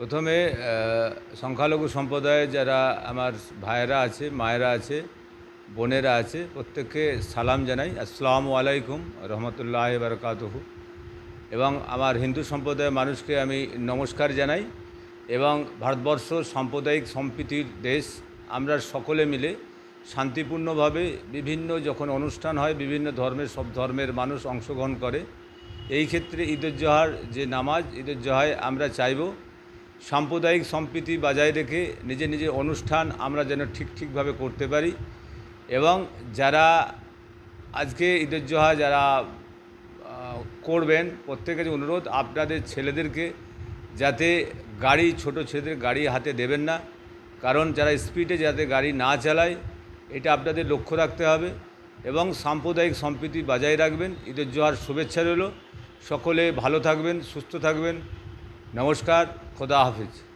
প্রথমে সংখ্যালঘু সম্প্রদায়ে যারা আমার ভাইয়েরা আছে, মায়েরা আছে, বোনেরা আছে, প্রত্যেককে সালাম জানাই। আসসালামু আলাইকুম রহমতুল্লাহ বারকাতহু। এবং আমার হিন্দু সম্প্রদায়ের মানুষকে আমি নমস্কার জানাই। এবং ভারতবর্ষ সাম্প্রদায়িক সম্প্রীতির দেশ, আমরা সকলে মিলে শান্তিপূর্ণভাবে বিভিন্ন যখন অনুষ্ঠান হয়, বিভিন্ন ধর্মের, সব ধর্মের মানুষ অংশগ্রহণ করে। এই ক্ষেত্রে ঈদুজ্জোহার যে নামাজ ঈদুজ্জোহায় আমরা চাইব সাম্প্রদায়িক সম্প্রীতি বজায় রেখে নিজে নিজের অনুষ্ঠান আমরা যেন ঠিক ঠিকভাবে করতে পারি এবং যারা আজকে ঈদুজ্জোহা যারা করবেন, প্রত্যেকের অনুরোধ আপনাদের ছেলেদেরকে যাতে গাড়ি, ছোট ছেলেদের গাড়ি হাতে দেবেন না। কারণ যারা স্পিডে যাতে গাড়ি না চালায়, এটা আপনাদের লক্ষ্য রাখতে হবে এবং সাম্প্রদায়িক সম্প্রীতি বজায় রাখবেন। ঈদের জোহার শুভেচ্ছা রইল। সকলে ভালো থাকবেন, সুস্থ থাকবেন। नमस्कार खुदा हाफिज़।